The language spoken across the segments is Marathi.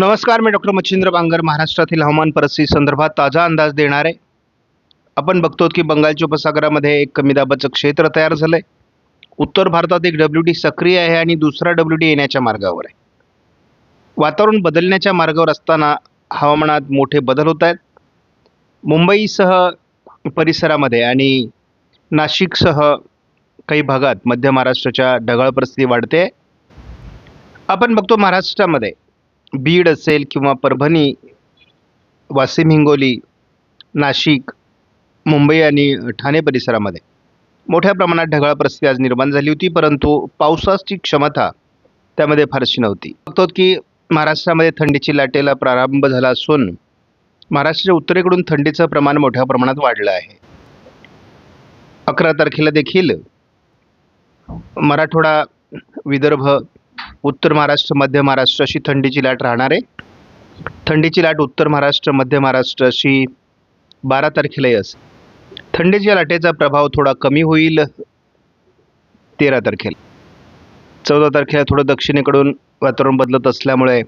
नमस्कार मी डॉक्टर मच्छिंद्र बांगर महाराष्ट्रातील हवामान परिस्थिती संदर्भात ताजा अंदाज देणार आहे. आपण बघतो की बंगालच्या उपसागरामध्ये एक कमी दाबाचं क्षेत्र तयार झालं आहे उत्तर भारतात एक डब्ल्यू डी सक्रिय आहे आणि दुसरा डब्ल्यू डी येण्याच्या मार्गावर आहे. वातावरण बदलण्याच्या मार्गावर असताना हवामानात मोठे बदल होत आहेत. मुंबईसह परिसरामध्ये आणि नाशिकसह काही भागात मध्य महाराष्ट्राच्या ढगाळ परिस्थिती वाढते. आपण बघतो महाराष्ट्रामध्ये बीड असेल किंवा परभणी वाशिम हिंगोली नाशिक मुंबई आणि ठाणे परिसरामध्ये. मोठ्या प्रमाणात ढगाळ परिस्थिती आज निर्माण झाली होती परंतु पावसाची क्षमता त्यामध्ये फारशी नव्हती. बघतो की महाराष्ट्रामध्ये थंडीची लाटेला प्रारंभ झाला असून महाराष्ट्राच्या उत्तरेकडून थंडीचं प्रमाण मोठ्या प्रमाणात वाढलं आहे. अकरा तारखेला देखील मराठवाडा विदर्भ उत्तर महाराष्ट्र मध्य महाराष्ट्र अशी थंडीची लाट राहणार आहे. थंडीची लाट उत्तर महाराष्ट्र मध्य महाराष्ट्र अशी बारा तारखेलाही असेल. थंडीच्या लाटेचा प्रभाव थोडा कमी होईल तेरा तारखेला. चौदा तारखेला थोडं दक्षिणेकडून वातावरण बदलत असल्यामुळे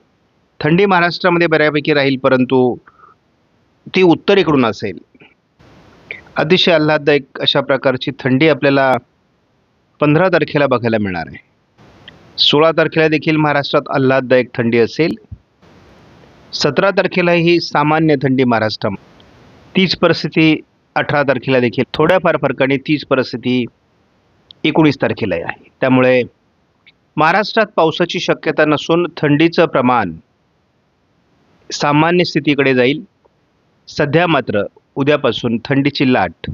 थंडी महाराष्ट्रामध्ये बऱ्यापैकी राहील परंतु ती उत्तरेकडून असेल. अतिशय आल्हाददायक अशा प्रकारची थंडी आपल्याला पंधरा तारखेला बघायला मिळणार आहे. सोळा तारखेला देखील महाराष्ट्रात आल्हाददायक थंडी असेल. सतरा तारखेला ही सामान्य थंडी महाराष्ट्रात. तीच परिस्थिती अठरा तारखेला देखील. थोड्याफार फरकाने तीच परिस्थिती एकोणीस तारखेलाही आहे. त्यामुळे महाराष्ट्रात पावसाची शक्यता नसून थंडीचं प्रमाण सामान्य स्थितीकडे जाईल. सध्या मात्र उद्यापासून थंडीची लाट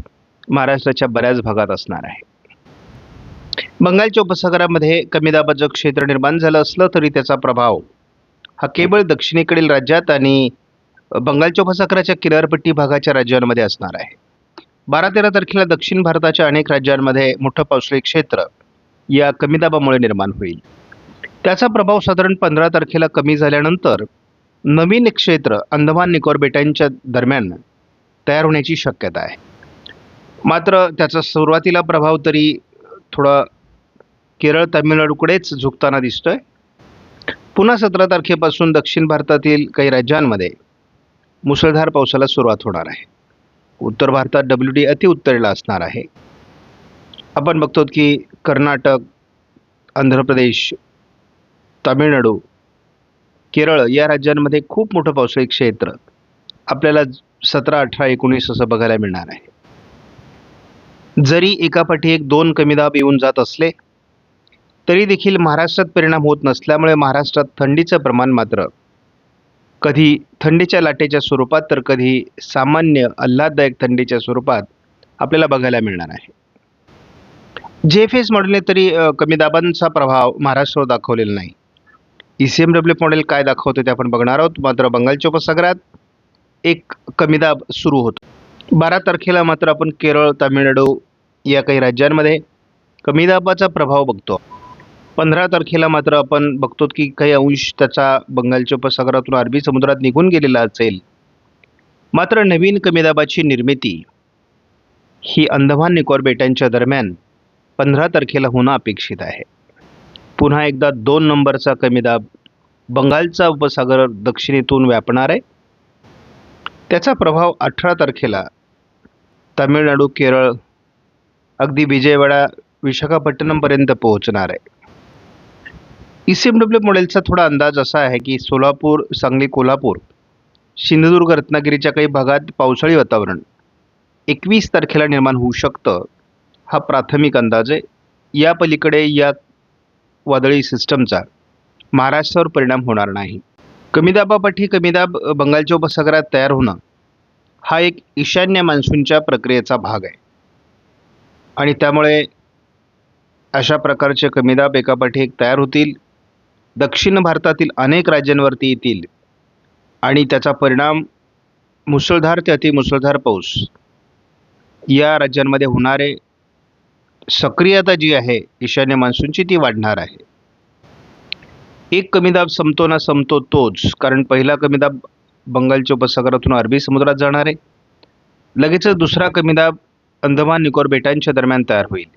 महाराष्ट्राच्या बऱ्याच भागात असणार आहे. बंगालच्या उपसागरामध्ये कमी दाबाचं क्षेत्र निर्माण झालं असलं तरी त्याचा प्रभाव हा केवळ दक्षिणेकडील राज्यात आणि बंगालच्या उपसागराच्या किनारपट्टी भागाच्या राज्यांमध्ये असणार आहे. बारा तेरा तारखेला दक्षिण भारताच्या अनेक राज्यांमध्ये मोठं पावसाळी क्षेत्र या कमी दाबामुळे निर्माण होईल. त्याचा प्रभाव साधारण पंधरा तारखेला कमी झाल्यानंतर नवीन क्षेत्र अंदमान निकोबार बेटांच्या दरम्यान तयार होण्याची शक्यता आहे. मात्र त्याचा सुरुवातीला प्रभाव तरी थोडा केरळ तामिळनाडूकडेच झुकताना दिसतोय. पुन्हा सतरा तारखेपासून दक्षिण भारतातील काही राज्यांमध्ये मुसळधार पावसाला सुरुवात होणार आहे. उत्तर भारतात डब्ल्यू डी अतिउत्तरेला असणार आहे. आपण बघतो की कर्नाटक आंध्र प्रदेश तामिळनाडू केरळ या राज्यांमध्ये खूप मोठं पावसाळी क्षेत्र आपल्याला सतरा अठरा एकोणीस असं बघायला मिळणार आहे. जरी एकापाठी एक दोन कमी दाब येऊन जात असले तरी देखील महाराष्ट्रात परिणाम होत नसल्यामुळे महाराष्ट्रात थंडीचं प्रमाण मात्र. कधी थंडीच्या लाटेच्या स्वरूपात तर कधी सामान्य आल्हाददायक थंडीच्या स्वरूपात आपल्याला बघायला मिळणार आहे. जे एफ एस मॉडेलने तरी कमी दाबांचा प्रभाव महाराष्ट्रावर दाखवलेला नाही. E C M W model काय दाखवते ते आपण बघणार आहोत. मात्र बंगालच्या उपसागरात एक कमी दाब सुरू होतो. बारा तारखेला मात्र आपण केरळ तामिळनाडू या काही राज्यांमध्ये कमी दाबाचा प्रभाव बघतो. पंधरा तारखेला मात्र आपण बघतो की काही अंश त्याचा बंगालच्या उपसागरातून अरबी समुद्रात निघून गेलेला असेल. मात्र नवीन कमी दाबाची निर्मिती ही अंदमान निकोबार बेटांच्या दरम्यान पंधरा तारखेला होणं अपेक्षित आहे. पुन्हा एकदा दोन नंबरचा कमी दाब बंगालचा उपसागर दक्षिणेतून व्यापणार आहे. त्याचा प्रभाव अठरा तारखेला तामिळनाडू केरळ अगदी विजयवाडा विशाखापट्टणमपर्यंत पोहोचणार आहे. ई सी एम डब्ल्यू मॉडेलचा थोडा अंदाज असा आहे की सोलापूर सांगली कोल्हापूर सिंधुदुर्ग रत्नागिरीच्या काही भागात पावसाळी वातावरण. एकवीस तारखेला निर्माण होऊ शकतं हा प्राथमिक अंदाज आहे. या पलीकडे या वादळी सिस्टमचा महाराष्ट्रावर परिणाम होणार नाही. कमी दाबापाठी कमी दाब बंगालच्या उपसागरात तयार होणं हा एक ईशान्य मान्सूनच्या प्रक्रियेचा भाग आहे. आणि त्यामुळे अशा प्रकारचे कमी दाब एकापाठी एक तयार होतील. दक्षिण भारतातील अनेक राज्यांवरती येतील. आणि त्याचा परिणाम मुसळधार ते अतिमुसळधार पाऊस या राज्यांमध्ये होणारे सक्रियता जी आहे ईशान्य मान्सूनची ती वाढणार आहे. एक कमी दाब संपतो ना संपतो तोच कारण पहिला कमी दाब बंगालच्या उपसागरातून अरबी समुद्रात जाणार आहे. लगेचच दुसरा कमी दाब अंदमान निकोर बेटांच्या दरम्यान तयार होईल.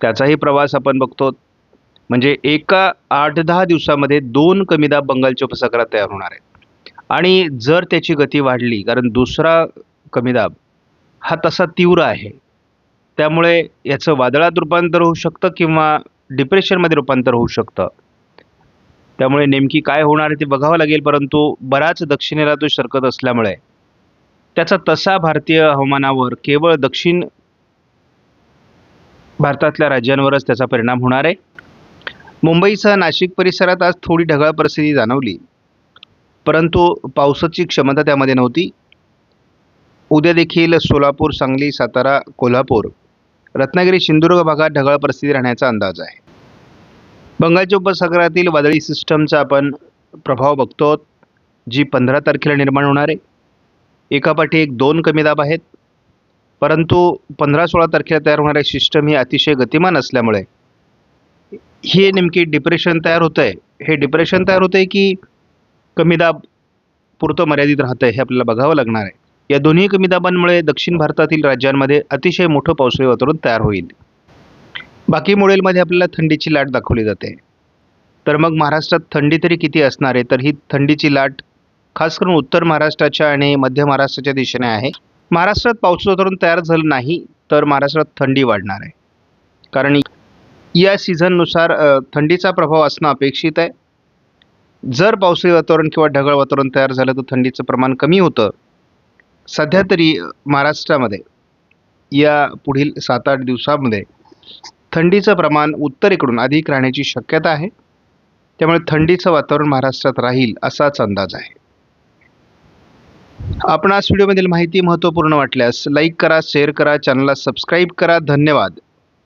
त्याचाही प्रवास आपण बघतो म्हणजे एका आठ दहा दिवसामध्ये दोन कमी दाब बंगालच्या उपसागरात तयार होणार आहेत. आणि जर त्याची गती वाढली कारण दुसरा कमी दाब हा तसा तीव्र आहे त्यामुळे याचं वादळात रूपांतर होऊ शकतं किंवा डिप्रेशनमध्ये रूपांतर होऊ शकतं. त्यामुळे नेमकी काय होणार आहे ते बघावं लागेल परंतु बराच दक्षिणेला तो सरकत असल्यामुळे त्याचा तसा भारतीय हवामानावर केवळ दक्षिण भारतातल्या राज्यांवरच त्याचा परिणाम होणार आहे. मुंबईसह नाशिक परिसरात आज थोडी ढगाळ परिस्थिती जाणवली. परंतु पावसाची क्षमता त्यामध्ये नव्हती. उद्या देखील सोलापूर सांगली सातारा कोल्हापूर रत्नागिरी सिंधुदुर्ग भागात ढगाळ परिस्थिती राहण्याचा अंदाज आहे. बंगालच्या उपसागरातील वादळी सिस्टमचा आपण प्रभाव बघतो जी पंधरा तारखेला निर्माण होणार आहे. एकापाठी एक दोन कमी दाब आहेत. परंतु पंधरा सोळा तारखेला तयार होणारे सिस्टम ही अतिशय गतिमान असल्यामुळे हे नेमकी डिप्रेशन तयार होतं आहे हे डिप्रेशन तयार होतं आहे की कमी दाब पुरतं मर्यादित राहतं आहे हे आपल्याला बघावं लागणार आहे. या दोन्ही कमी दाबांमुळे दक्षिण भारतातील राज्यांमध्ये अतिशय मोठं पावसाळी वातावरण तयार होईल. बाकी मॉडेलमध्ये आपल्याला थंडीची लाट दाखवली जाते. तर मग महाराष्ट्रात थंडी तरी किती असणार आहे? तर ही थंडीची लाट खास करून उत्तर महाराष्ट्राच्या आणि मध्य महाराष्ट्राच्या दिशेने आहे. महाराष्ट्रात पावसाचं वातावरण तयार झालं नाही तर महाराष्ट्रात थंडी वाढणार आहे. कारण या सीझननुसार थंडीचा प्रभाव असणं अपेक्षित आहे. जर पावसाळी वातावरण किंवा ढगाळ वातावरण तयार झालं तर थंडीचं प्रमाण कमी होतं. सध्या तरी महाराष्ट्रामध्ये या पुढील सात आठ दिवसामध्ये थंडीचं प्रमाण उत्तरेकडून अधिक राहण्याची शक्यता आहे. त्यामुळे थंडीचं वातावरण महाराष्ट्रात राहील असाच अंदाज आहे. आपणास व्हिडिओमधील माहिती महत्त्वपूर्ण वाटल्यास लाईक करा शेअर करा चॅनलला सबस्क्राईब करा. धन्यवाद.